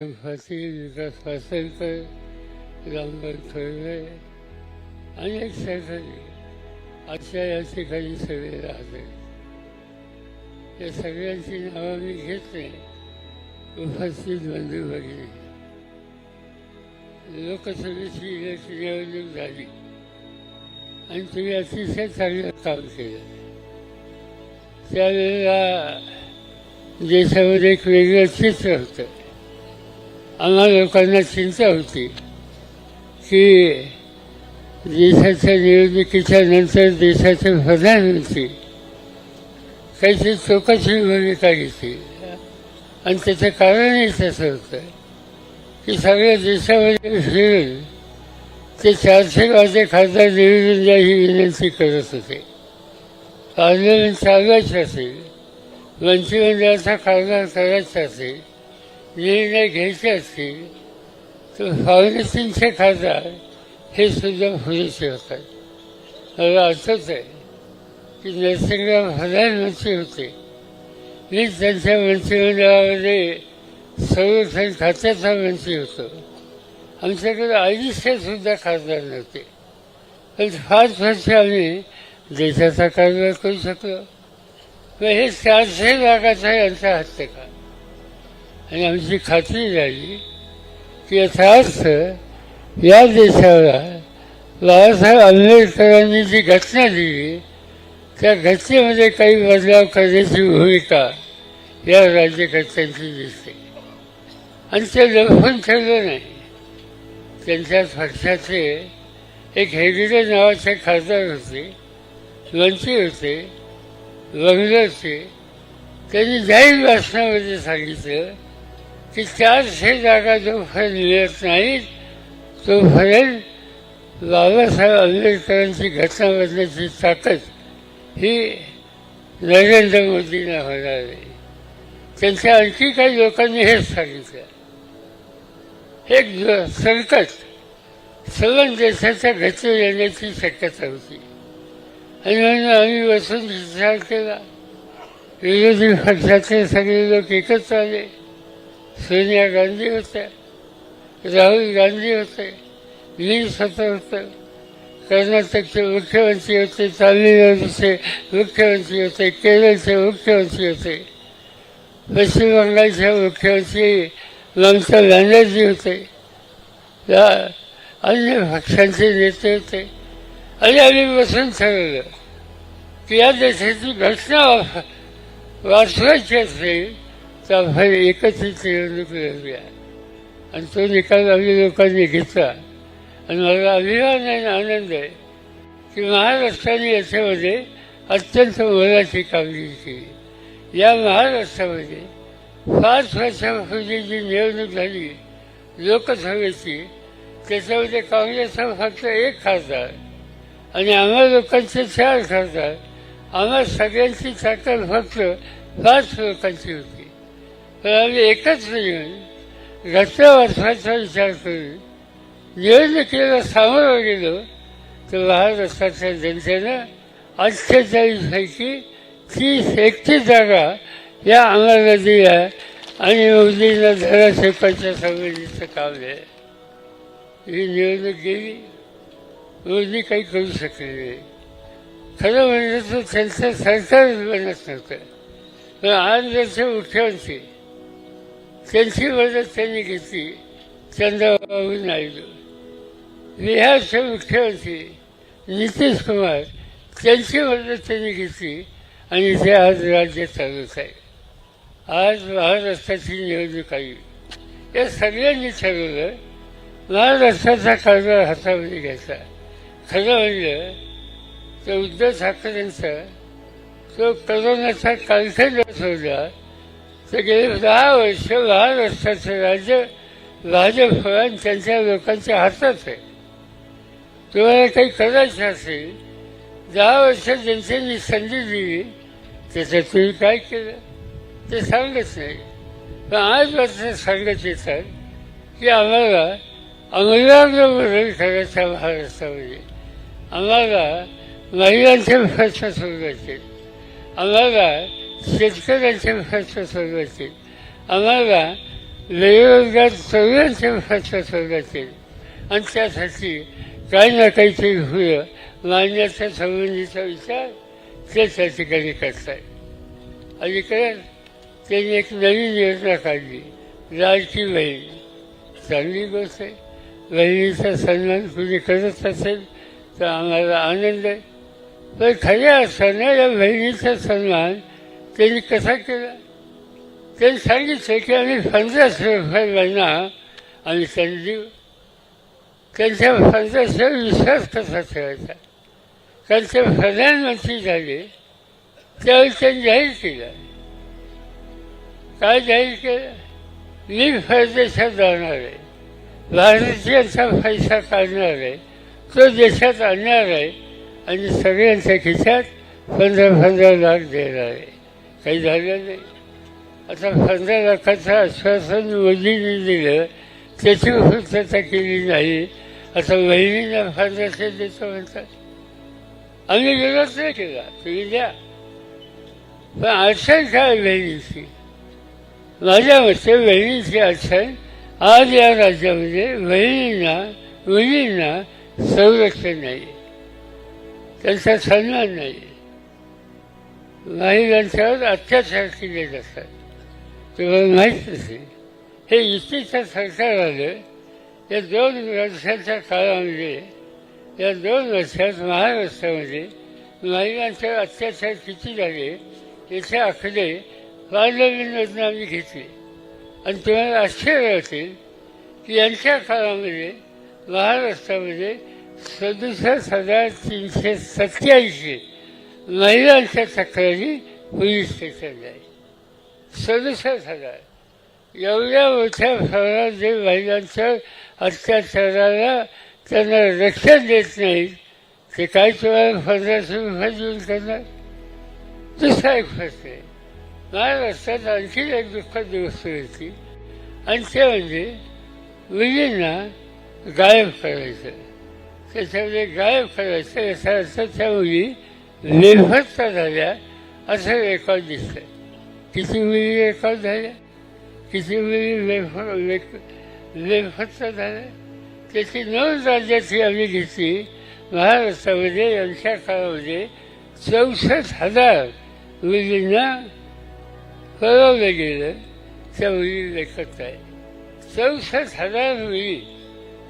फसील विकास फासलकर रामदास खळवे अनेक सहकारी अशा या ठिकाणी सगळे राहते या सगळ्यांची नावं मी घेत नाही उपस्थित बंधू भगिनी लोकसभेची इलेक्शन निवडणूक झाली आणि तुम्ही अतिशय चांगलं काम केलं त्यावेळेला देशामध्ये एक वेगळं चित्र होतं आम्हा लोकांना चिंता होती की देशाच्या निवडणुकीच्या नंतर देशाचे प्रधानमंत्री काहीतरी चौकशी भूमिका घेतली आणि त्याचं कारणही तसं होतं की सगळ्या देशामध्ये फिरून ते चारशे गावचे खासदार निवडून द्या ही विनंती करत होते. आंदोलन चालवायचं असेल मंत्रिमंडळाचा कारभार करायचा असेल निर्णय घ्यायचे असतील तर पावणे खासदार हे सुद्धा पुरेसे होतात. मला असंच आहे की नरसिंहराव प्रधानमंत्री होते. मी त्यांच्या मंत्रिमंडळामध्ये संरक्षण खात्याचा मंत्री होतो. आमच्याकडे अडीचशे सुद्धा खासदार नव्हते. पण पाच वर्ष आम्ही देशाचा कारभार करू शकलो. मग हे चारशे लाखाचा यांचा हस्तकार आणि आमची खात्री झाली की याचा अर्थ या देशाला बाबासाहेब आंबेडकरांनी जी घटना दिली त्या घटनेमध्ये काही बदलाव करण्याची भूमिका या राज्यकर्त्यांची दिसते. आणि ते लपवून ठेवलं नाही. त्यांच्या पक्षाचे एक हेगडे नावाचे खासदार होते मंत्री होते बंगलोरचे. त्यांनी जाहीर भाषणामध्ये सांगितलं की चारशे जागा जोपर्यंत मिळत नाहीत तोपर्यंत बाबासाहेब आंबेडकरांची घटना बदलण्याची ताकद ही नरेंद्र मोदींना होणार आहे. त्यांच्या आणखी काही लोकांनी हेच सांगितलं. एक संकट सगळ्या देशाच्या घटना येण्याची शक्यता होती. आणि म्हणून आम्ही बसून विचार केला. विरोधी पक्षाचे सगळे लोक एकत्र आले. सोनिया गांधी होत्या राहुल गांधी होते मी सत्र होतं कर्नाटकचे मुख्यमंत्री होते तामिळनाडूचे मुख्यमंत्री होते केरळचे मुख्यमंत्री होते पश्चिम बंगालचे मुख्यमंत्री ममता बॅनर्जी होते या अन्य पक्षांचे नेते होते. आणि आम्ही बसून ठरवलं की या देशाची घटना वाचवायची असेल तर आपण एकत्रित निवडणूक आहे. आणि तो निकाल आम्ही लोकांनी घेतला. आणि मला अभिमान आणि आनंद आहे की महाराष्ट्राने याच्यामध्ये अत्यंत मोलाची कामगिरी केली. या महाराष्ट्रामध्ये पाच वर्षापूर्वी जी निवडणूक झाली लोकसभेची त्याच्यामध्ये काँग्रेसचा फक्त एक खासदार आणि आम्हा लोकांचे चार खासदार आम्हा सगळ्यांची ताकद फक्त पाच लोकांची होती. तर आम्ही एकच नाही घरच्या वर्षाचा विचार करून निवडणुकीला सामोरं गेलो तर महाराष्ट्राच्या जनतेनं अठ्ठेचाळीसपैकी तीस एकतीस जागा या आम्हाला दिल्या आणि मोदींना धरा शेपाच्या संबंधीचं काम आहे. ही निवडणूक गेली. मोदी काही करू शकले नाही. खरं म्हणजे तर त्यांचं सरकार बनत नव्हतं. पण आज जसे मुख्यमंत्री त्यांची मदत त्यांनी घेतली. चंद्रबाबू नायडू. बिहारचे मुख्यमंत्री नितीश कुमार त्यांची मदत त्यांनी घेतली आणि ते आज राज्य चालत आहे आज महाराष्ट्राची निवडणूक आली. या सगळ्यांनी ठरवलं महाराष्ट्राचा कारभार हातामध्ये घ्यायचा. खरं म्हणजे तर उद्धव ठाकरेंचा तो करोनाचा कालखंड सोडला तर गेले दहा वर्ष महाराष्ट्राचं राज्य भाजप आणि त्यांच्या लोकांच्या हातात आहे. तुम्हाला काही करायचं असेल दहा वर्ष जनतेने संधी दिली त्याच्यात तुम्ही काय केलं? ते सांगत नाही. पण आज मात्र सांगत येतात की आम्हाला अंमलांना बदल करायचा महाराष्ट्रामध्ये आम्हाला महिलांचे प्रश्न सोडवायचे आम्हाला शेतकऱ्यांचे प्रश्न सोडवायचे आम्हाला बेरोजगार सगळ्यांचे प्रश्न सोडवायचे आणि त्यासाठी काही ना काहीतरी होईल मान्याच्या संबंधीचा विचार ते त्या ठिकाणी करताय. अलीकडे त्यांनी एक नवीन योजना काढली. लाडकी बहीण. चांगली गोष्ट आहे. बहिणीचा सन्मान कुणी करत असेल तर आम्हाला आनंद आहे. पण खऱ्या असताना या बहिणीचा सन्मान त्यांनी कसा केला? त्यांनी सांगितलं की आम्ही पंधराशे रुपये महिना आम्ही देऊ त्यांच्या पंधराशे विश्वास कसा ठेवायचा? कारण ते प्रधानमंत्री झाले त्यावेळी त्यांनी जाहीर केलं. काय जाहीर केलं? मी परदेशात जाणार आहे. भारतीयांचा पैसा काढणार आहे. तो देशात आणणार आहे आणि सगळ्यांच्या खिशात पंधरा पंधरा लाख देणार आहे. काही झालं नाही. आता पंधरा लाखाचं आश्वासन वहिनीने दिलं त्याची पूर्तता केली नाही. आता वहिनीला पंधराशे देतो म्हणतात. आम्ही विरोध नाही केला तुम्ही द्या. पण अडचण काय बहिणीची माझ्या मते बहिणीची अडचण आज या राज्यामध्ये बहिणींना मुलींना संरक्षण नाही. त्यांचा सन्मान नाही. महिलांच्यावर अत्याचार केले जातात तुम्हाला माहीत नसेल हे युतीचं सरकार आलं या दोन वर्षाच्या काळामध्ये या दोन वर्षात महाराष्ट्रामध्ये महिलांचे अत्याचार किती झाले याचे आकडे बालविनोदनं आम्ही घेतले. आणि तुम्हाला आश्चर्य असेल की यांच्या काळामध्ये महाराष्ट्रामध्ये सदुसष्ट हजार तीनशे सत्याऐंशी महिलांच्या तक्रारी पोलीस स्टेशनला आहे. सदुसष्ट हजार. एवढ्या मोठ्या शहरात जे महिलांच्या अत्याचाराला त्यांना रक्षण देत नाहीत ते काय तुम्हाला पंधराशे रुपये देऊन करणार दुसरा एक प्रश्न आहे. महाराष्ट्रात आणखी एक दुःखद गोष्ट होती. आणि ते म्हणजे मुलींना गायब करायचं. त्याच्यामध्ये गायब करायचं याचा अर्थ त्या मुली निर्भस्त झाल्या असं रेकॉर्ड दिसतंय. किती वेळी रेकॉर्ड झाल्या किती वेळी बेफ बेफत्त झाल्या त्याची नऊ राज्याची आम्ही घेतली महाराष्ट्रामध्ये यांच्या काळामध्ये चौसष्ट हजार मुलींना कळवलं गेलं त्या मुली लेखत आहे चौसष्ट हजार मुली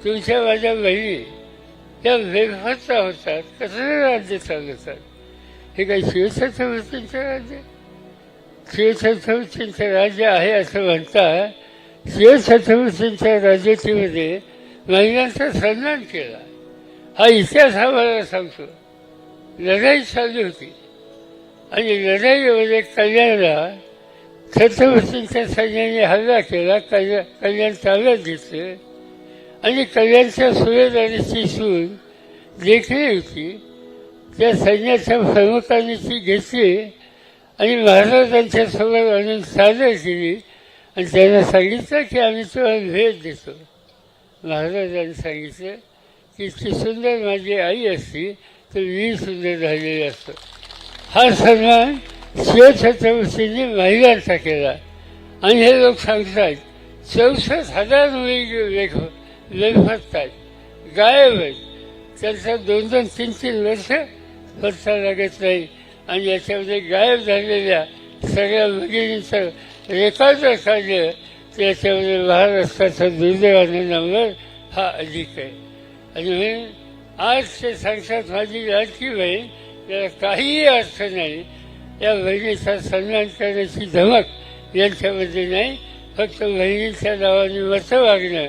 तुमच्या माझ्या बहिणी त्या बेफत्ता होतात कसं राज्य चालवतात? हे काही शिवछत्रपतींचं राज्य? शिवछत्रपतींचं राज्य आहे असं म्हणता शिवछत्रपतींच्या राज्यातीमध्ये महिलांचा सन्मान केला. हा इतिहास आम्हाला सांगतो. लढाई चालली होती. आणि लढाईमध्ये म्हणजे कल्याणला छत्रपतींच्या सैन्याने हल्ला केला कल्याण कल्याण ताब्यात घेतलं. आणि कल्याणच्या सूर्यदारीची सून देखणी होती. त्या सैन्याच्या प्रमुखांनी ती घेतली आणि महाराजांच्या सोबत आणून सादर केली आणि त्यांना सांगितलं की आम्ही तुम्हाला भेट देतो. महाराजांनी सांगितलं की इतकी सुंदर माझी आई असती तर मी सुंदर झालेली असतो. हा सन्मान शिवछत्रपतींनी महिलांचा केला. आणि हे लोक सांगतात चौसष्ट हजार मुली लेख लेखतात. गायब आहेत. त्यांचं दोन दोन तीन तीन वर्ष पत्ता लागत नाही आणि याच्यामध्ये गायब झालेल्या सगळ्या भगिनींचं रेकॉर्ड काढलं त्याच्यामध्ये महाराष्ट्राचा दुर्दैवाने नंबर हा अधिक आहे. आणि म्हणून आज ते सांगतात माझी लाडकी बहीण याला काहीही अर्थ नाही. या बहिणीचा सन्मान करण्याची धमक यांच्यामध्ये नाही. फक्त बहिणीच्या नावाने मतं वागणं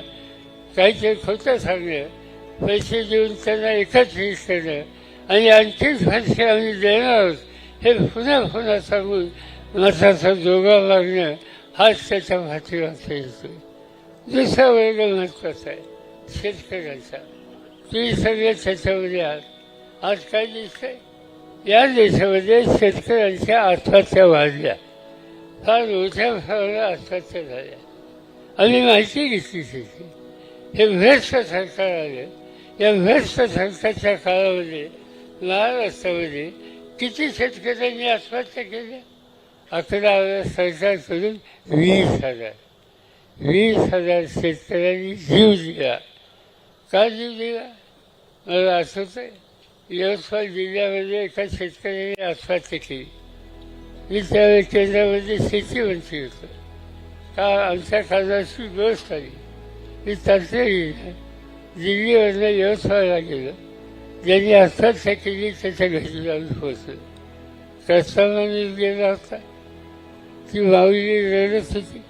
काहीतरी खोटं सांगणं पैसे देऊन त्यांना एकत्रित करणं आणि आणखीच पैसे आम्ही देणार आहोत. हे पुन्हा पुन्हा सांगून मताचा जोगा लागणं हाच त्याच्या पाठीमागचा येतो दुसरा वर्ग महत्त्वाचा आहे शेतकऱ्यांचा. तुम्ही सगळे त्याच्यामध्ये आहात. आज काय दिसतंय या देशामध्ये शेतकऱ्यांच्या आत्महत्या वाढल्या. फार मोठ्या प्रमाणात आत्महत्या झाल्या. आम्ही माहिती घेतली त्याची हे भ्रष्ट सरकार आलं या भ्रष्ट सरकारच्या काळामध्ये महाराष्ट्रामध्ये किती शेतकऱ्यांनी आत्महत्या केल्या अकरा सरकारकडून वीस हजार. वीस हजार शेतकऱ्यांनी जीव दिला. का जीव दिला? मला असंच आहे. यवतमाळ जिल्ह्यामध्ये एका शेतकऱ्याने आत्महत्या केली. मी त्यावेळी केंद्रामध्ये शेती मंत्री होतो. का आमच्या खासदारशी गोष्ट आली? मी तातडीनं दिल्लीवरनं यवतमाळला गेलो. ज्यांनी आत्महत्या केली त्याच्या घरी जाऊन पोहोचलो रस्त्यामध्ये गेला होता ती माऊली रडत होती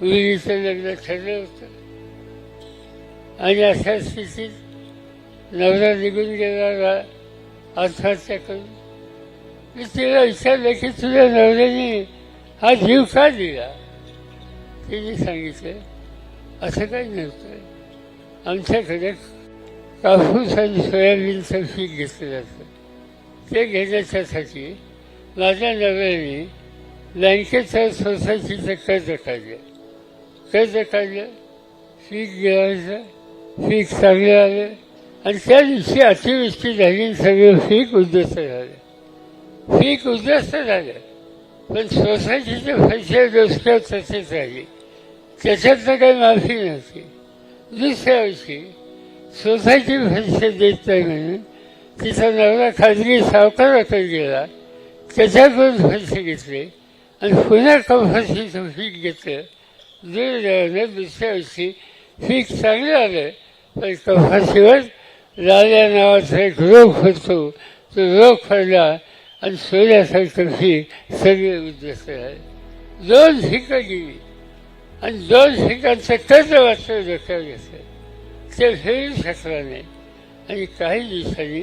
मुलीचं लग्न ठरलं होतं आणि अशा स्थितीत नवरा निघून गेला आत्महत्या करून मी तिला विचारलं की तुझ्या नवऱ्याने हा जीव का दिला तिने सांगितलं असं काही नव्हतं आमच्याकडे कापूस आणि सोयाबीनचं पीक घेतलं जातं ते घेण्याच्यासाठी माझ्या नव्याने बँकेच्या सोसायटीचं कर्ज काढलं. कर्ज काढलं पीक घ्यायचं पीक चांगलं आलं आणि त्या दिवशी अतिवृष्टी झाली आणि सगळं पीक उद्ध्वस्त झालं. पीक उद्ध्वस्त झालं पण सोसायटीचे पैसे डोसक्यावर तसेच राहिले त्याच्यातनं काही माफी नव्हती. दुसऱ्या वर्षी सोसायटी पैसे देत नाही तिचा नवरा खाजगी सावकाराकडे गेला. त्याच्याकडून पैसे घेतले. आणि पुन्हा कपाशीचं पीक घेतलं. दुर्दैवानं दुसऱ्या वर्षी पीक चांगलं आलं. पण कपाशीवर लाल्या नावाचा एक रोग होतो. तो रोग पडला आणि सोन्यासारखं पीक सगळे उद्ध्वस्त झाले. दोन पिकं गेली. आणि दोन पिकांचं कर्ज वाचलं डोक्यावर घेतलं. ते फेरू शकला नाही आणि काही दिवसांनी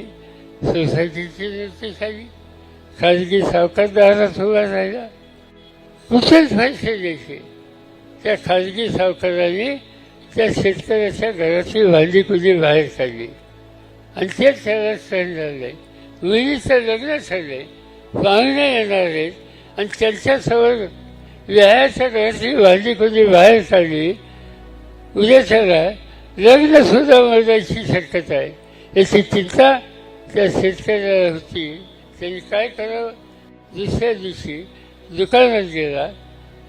सोसायटीची नोटीस खाली खाजगी सावकारदारात उभा राहिला कुठेच पैसे द्यायचे. त्या खाजगी सावकाराने त्या शेतकऱ्याच्या घरातली भांडी कुणी बाहेर काढली. आणि तेच त्याला सण झाले. मुलीचं लग्न ठरले पाहुणे येणार आहेत. आणि त्यांच्यासमोर व्यायाच्या घरातली भांडी कुणी बाहेर काढली. उद्या त्याला लग्न सुद्धा मरण्याची शक्यता आहे. याची चिंता त्या शेतकऱ्याला होती. त्यांनी काय करावं? दुसऱ्या दिवशी दुकानात गेला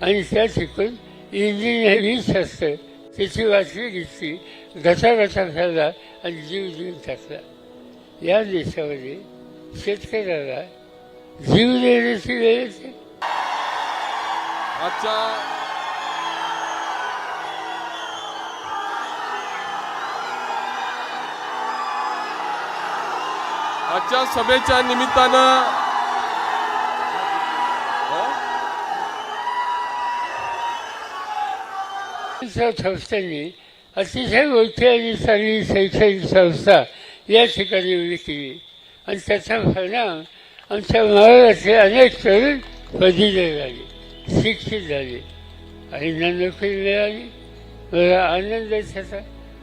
आणि त्या शिकून इंजिनिअरिंग शास्त्र त्याची वाचली घेतली. घसा घसा खाल्ला आणि जीव देऊन टाकला. या देशामध्ये शेतकऱ्याला जीव देण्याची वेळ येते आजच्या आजच्या सभेच्या निमित्तानं संस्थांनी अतिशय मोठी आणि चांगली शैक्षणिक संस्था या ठिकाणी उभी केली. आणि त्याचा परिणाम आमच्या महाराष्ट्रातले अनेक तरुण पदवीधर झाले शिक्षित झाले आणि ना नोकरी मिळाली. मला आनंद त्याचा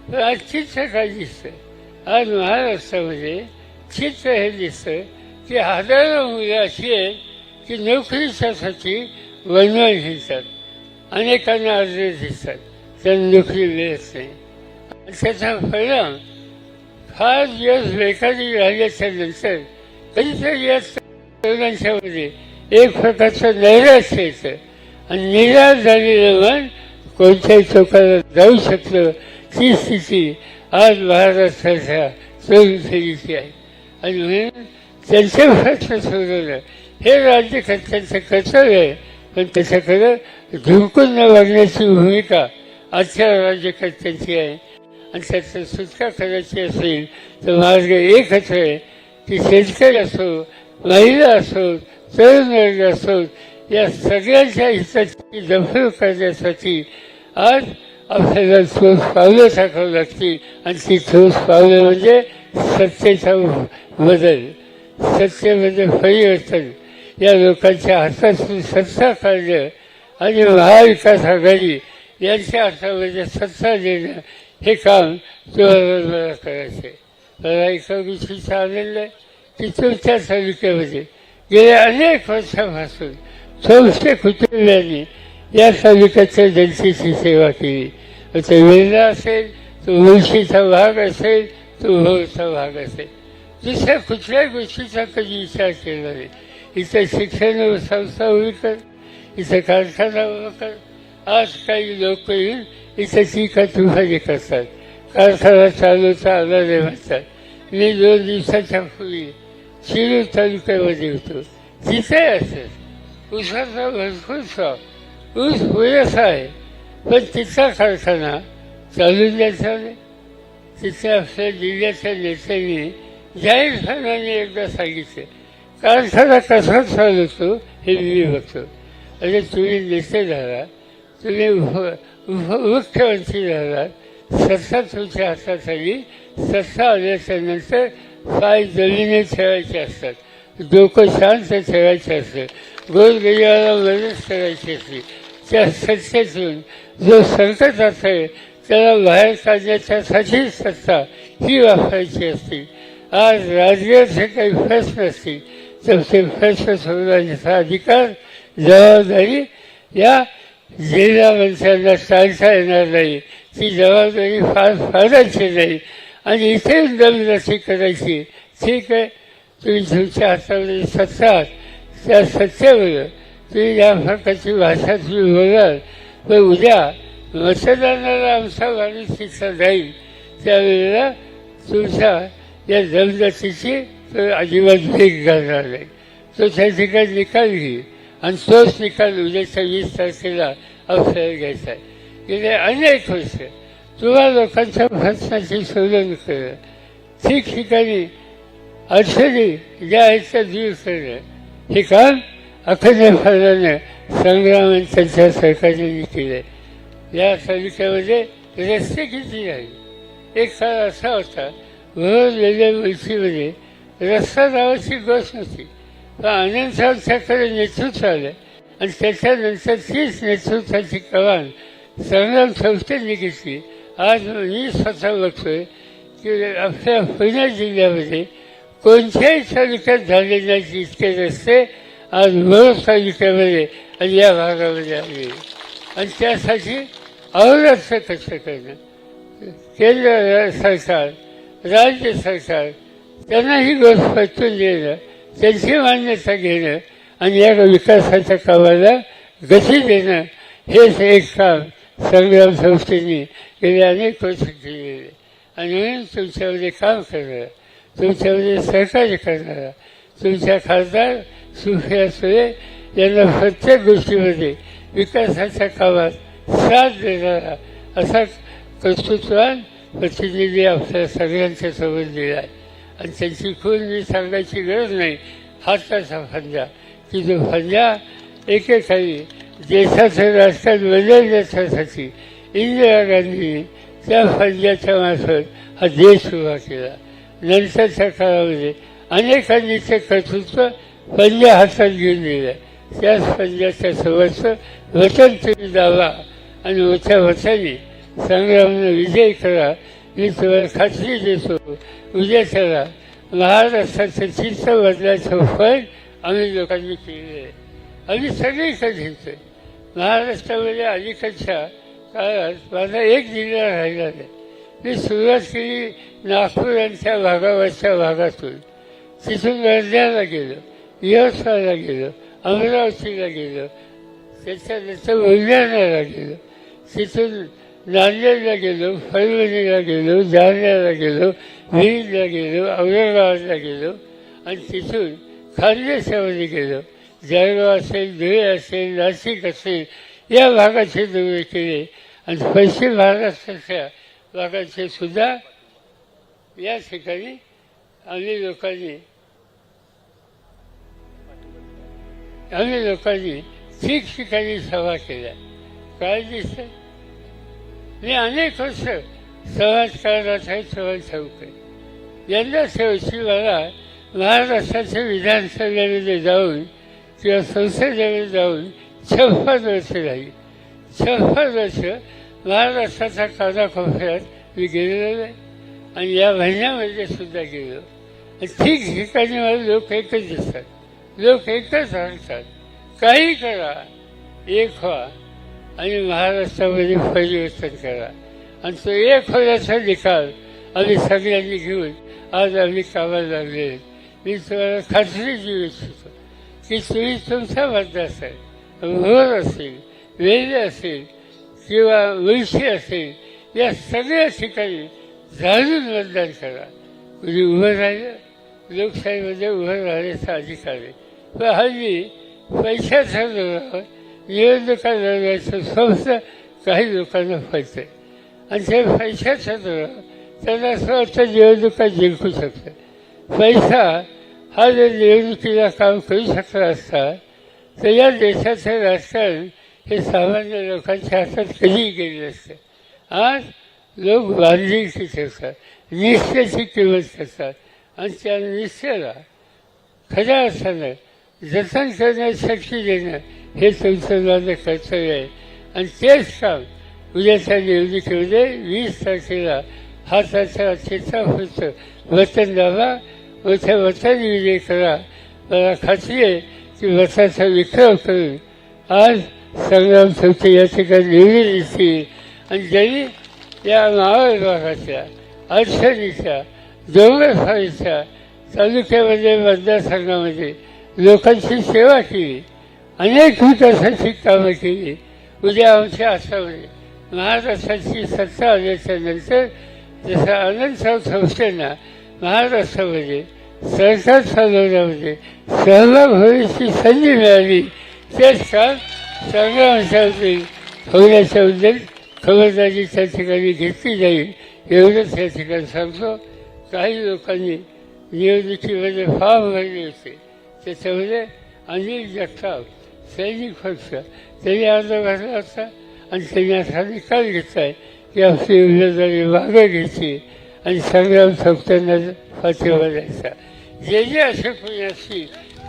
पण आज काय दिसतं आज महाराष्ट्रामध्ये चित्र हे दिसतं की हजारो मुलं अशी आहेत की नोकरीच्यासाठी वनवन घेतात. अनेकांना अर्ज दिसतात त्यांना नोकरी मिळत नाही. त्याचा परिणाम फार दिवस बेकारी राहिल्याच्या नंतर कधीतरी या तरुणांच्यामध्ये एक प्रकारचं नैराश्य येतं. आणि निराश झालेलं मन कोणत्याही चौकाला जाऊ शकतं ती स्थिती आज महाराष्ट्राच्या तरुण फेरीची आहे. आणि मी त्यांचे प्रश्न सोडवणं हे राज्यकर्त्यांचं कर्तव्य आहे. पण त्याच्याकडे झुंकून न वागण्याची भूमिका आजच्या राज्यकर्त्यांची आहे. आणि त्याचं सुटका करायची असेल तर मार्ग एकच आहे की शेतकरी असो महिला असो तरुण वर्ग असो या सगळ्यांच्या हिताची जपणूक करण्यासाठी आज आपल्याला ठोस पावलं टाकावं लागतील. आणि ती ठोस पावलं म्हणजे सत्तेचा बदल सत्तेमध्ये परिवर्तन या लोकांच्या हातातून सत्ता काढणं आणि महाविकास आघाडी यांच्या हातामध्ये सत्ता देणं हे काम तुम्हाला करायचं आहे मला एका गोष्टीचा आनंद आहे की तुमच्या तालुक्यामध्ये गेल्या अनेक वर्षापासून संस्थे कुटुंबियांनी या तालुक्याच्या जनतेची सेवा केली. मग ते असेल तो मुळशीचा भाग असेल तो हो भाग असेल दुसऱ्या कुठल्याही गोष्टीचा कधी विचार केला नाही इथं शिक्षण संस्था उभी कर इथं कारखाना उभा कर आज काही लोक इथं ती चिकातुफानी करतात. कारखाना चालूचा आला नाही म्हणतात मी दोन दिवसाच्या पूर्वी शिरूर तालुक्यामध्ये होतो. तिथे असत ऊसाचा भरपूर शॉप ऊस पुरेसा आहे पण तिथला कारखाना चालू द्यायचा नाही. तिथे आपल्या जिल्ह्याच्या नेत्यांनी जाहीरपणाने एकदा सांगितले कारण कसाच कसा असतो हे मी बघतो आणि तुम्ही नेते झाला तुम्ही मुख्यमंत्री झाला सत्ता तुमच्या हातात आली सत्ता आल्याच्यानंतर पाय जमिनी ठेवायचे असतात डोकं शांत ठेवायचे असतं गोरगरिबाला मदत करायची असते त्या सत्तेतून जो संकटात आहे त्याला बाहेर काढण्याच्यासाठी सत्ता. ही वापरायची असते. आज राज्याचे काही प्रश्न असतील तर ते प्रश्न सोडवण्याचा अधिकार जबाबदारी या जिल्हा माणसांना टाळता येणार नाही. ती जबाबदारी फार फाडायची नाही आणि इथे दमदस्ती करायची. ठीक आहे. तुम्ही तुमच्या हातामध्ये सत्ता आहात. त्या सत्तेवर तुम्ही या प्रकारची भाषा तुम्ही बोलाल पण उद्या मतदानाला आमचा माणूस तिथं जाईल त्यावेळेला तुमच्या या जनजातीची तो अजिबात भेट घालणार नाही तो त्या ठिकाणी निकाल घेईल आणि तोच निकाल उद्याच्या वीस तारखेला आपल्याला घ्यायचा आहे गेले अनेक वर्ष तुम्हा लोकांच्या प्रश्नाची शोधन करणं ठिकठिकाणी अडचणी ज्या आहेत त्या दूर करणं हे काम अखंडपणानं संग्राम त्यांच्या सरकारने केलं आहे या तालुक्यामध्ये रस्ते किती आहेत एक काळ असा होता भरलेल्या मुलशीमध्ये रस्ता नावाची गोष्ट नव्हती पण आनंदराव त्याकडे नेतृत्व आलं आणि त्याच्यानंतर तीच नेतृत्वाची कमान संग्राम संस्थेने घेतली. आज मी स्वतः बघतोय की आपल्या पुणे जिल्ह्यामध्ये कोणत्याही तालुक्यात झाले नाही इतके रस्ते आज मोर तालुक्यामध्ये आणि या भागामध्ये आले आणि त्यासाठी अवलक्ष कसं करणं केंद्र सरकार राज्य सरकार त्यांना ही गोष्ट पटवून देणं त्यांची मान्यता घेणं आणि या विकासाच्या कामाला गती देणं हेच एक काम संग्राम संस्थेने गेले अनेक वर्ष केलेले आणि म्हणून तुमच्यामध्ये काम करणारा तुमच्यामध्ये सहकार्य करणारा तुमच्या खासदार सुफिया सुळे यांना प्रत्येक गोष्टीमध्ये विकासाच्या कामात साथ देणारा असाच कर्तृत्वान प्रतिनिधी आपल्या सगळ्यांच्या सोबत दिला आहे आणि त्यांची खून मी सांगायची गरज नाही. हाताचा फंजा की जो फंजा एकेकाळी देशाचं राजकारण बदलण्यासाठी इंदिरा गांधींनी त्या फंजाच्या मार्फत हा देश उभा केला. नंतरच्या काळामध्ये अनेकांनी ते कर्तृत्व पंजा हातात घेऊन दिलं त्याच पंजाच्या सोबतचं वचन तुम्ही दावा आणि मोठ्या वचनी संग्रामने विजय करा मी तुम्हाला खात्री देतो. उद्या करा महाराष्ट्राचं चित्र बदलायचं फळ आम्ही लोकांनी केलेलं आहे आम्ही सगळीकडे घेतोय महाराष्ट्रामध्ये अलीकडच्या काळात माझा एक जिल्हा राहिला नाही. मी सुरुवात केली नागपूर यांच्या भागावरच्या भागातून. तिथून वर्ध्याला गेलो यवतमाळला गेलो अमरावतीला गेलो त्याच्यानंतर बुलढाण्याला गेलो. तिथून नांदेडला गेलो परभणीला गेलो जालन्याला गेलो बीडला गेलो औरंगाबादला गेलो आणि तिथून खानदेशामध्ये गेलो. जळगाव असेल धुळे असेल नाशिक असेल या भागाचे दौरे केले. आणि पश्चिम महाराष्ट्राच्या भागाचे सुद्धा या ठिकाणी आम्ही लोकांनी आम्ही लोकांनी ठिकठिकाणी सभा केल्या. काय दिसत मी अनेक वर्ष सहज आहे समाज ठाऊक आहे यंदा शेवटी मला महाराष्ट्राच्या विधानसभेमध्ये जाऊन किंवा संसदेमध्ये जाऊन छप्पन वर्ष झाली. छप्पन वर्ष महाराष्ट्राच्या कानाकोपऱ्यात मी गेलेलो नाही. आणि या महिन्यामध्ये सुद्धा गेलो. आणि ठीक ठिकाणी मला लोक एकच दिसतात. लोक एकच सांगतात काही करा एक व्हा. आणि महाराष्ट्रामध्ये परिवर्तन करा आणि तो एक होण्याचा निकाल आम्ही सगळ्यांनी घेऊन आज आम्ही कामाला लागले. मी तुम्हाला खात्री देऊ इच्छितो की तुम्ही तुमचा मतदारसंघ भोर असेल वेल असेल किंवा वैशी असेल या सगळ्या ठिकाणी जाणून मतदान करा. म्हणजे उभं राहिलं? लोकशाहीमध्ये उभं राहण्याचा अधिकार आहे. पण हल्ली पैशाचा जोरावर निवडणुका लढवायचं स्वप्न काही लोकांना फळते आणि ते पैशाच्या त्यांना असं वाटतं निवडणुका जिंकू शकतं? पैसा हा जर निवडणुकीला काम करू शकला असता तर या देशाचं राजकारण हे सामान्य लोकांच्या हातात कधीही गेले असते आज लोक बांधिलकी ठेवतात निश्चयाची किंमत करतात आणि त्या निश्चयाला खऱ्या अर्थानं जतन करण्याची देणं हे तुमचं कर्तव्य आहे. आणि तेच काम उद्याच्या निवडणुकीमध्ये वीस तारखेला हा त्याचा होतं. वतन द्यावा. व ते वतन विजय करा. मला खात्री आहे की वताचा विक्रम करून आज संग्राम चौथी या ठिकाणी निवडून येतील आणि ज्यांनी या मावळ भागाच्या अडचणीच्या डोंगरफाळीच्या तालुक्यामध्ये मतदारसंघामध्ये लोकांची सेवा केली. अनेक विकासाची कामं केली. उद्या आमच्या आसामध्ये महाराष्ट्राची सत्ता आल्याच्यानंतर जसं आनंदसाव संस्थेना महाराष्ट्रामध्ये सरकार चालवण्यामध्ये सहभाग होण्याची संधी मिळाली तेच काम होण्याच्या होण्याच्याबद्दल खबरदारी त्या ठिकाणी घेतली जाईल एवढंच या ठिकाणी सांगतो. काही लोकांनी निवडणुकीमध्ये फॉर्म भरले होते त्याच्यामध्ये अनिल जगताप सैनिक पक्ष त्यांनी अर्ज घातला होता आणि त्यांनी असा निकाल घेत आहे? की आपली उमेदवारी मागं घ्यायची आणि संग्राम संस्थांना पाठिंबा द्यायचा. जे जे असे कोणी असतील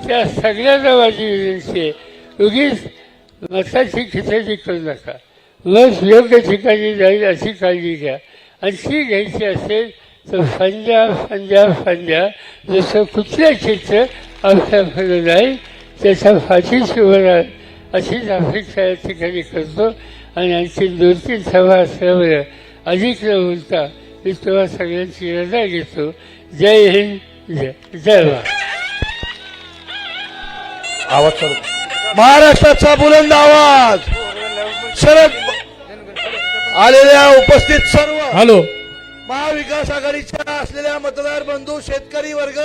त्या सगळ्यांना माझी विनंती आहे उगीच मताची खिचडी करू नका. मग योग्य ठिकाणी जाईल अशी काळजी घ्या. आणि ती घ्यायची असेल तर फंजा फंजा फंजा जसं कुठलं चित्र आमच्याकडे जाईल त्याच्या फाशीच राहत अशीच अपेक्षा या ठिकाणी करतो. आणि आणखी दोन तीन सभा असल्यामुळे अधिक न बोलता मी तुम्हा सगळ्यांची रजा घेतो. जय हिंद जय जय आवाज महाराष्ट्राचा बुलंद आवाज. शरद आलेल्या उपस्थित सर्व हॅलो. महाविकास आघाडीच्या असलेल्या मतदार बंधू शेतकरी वर्ग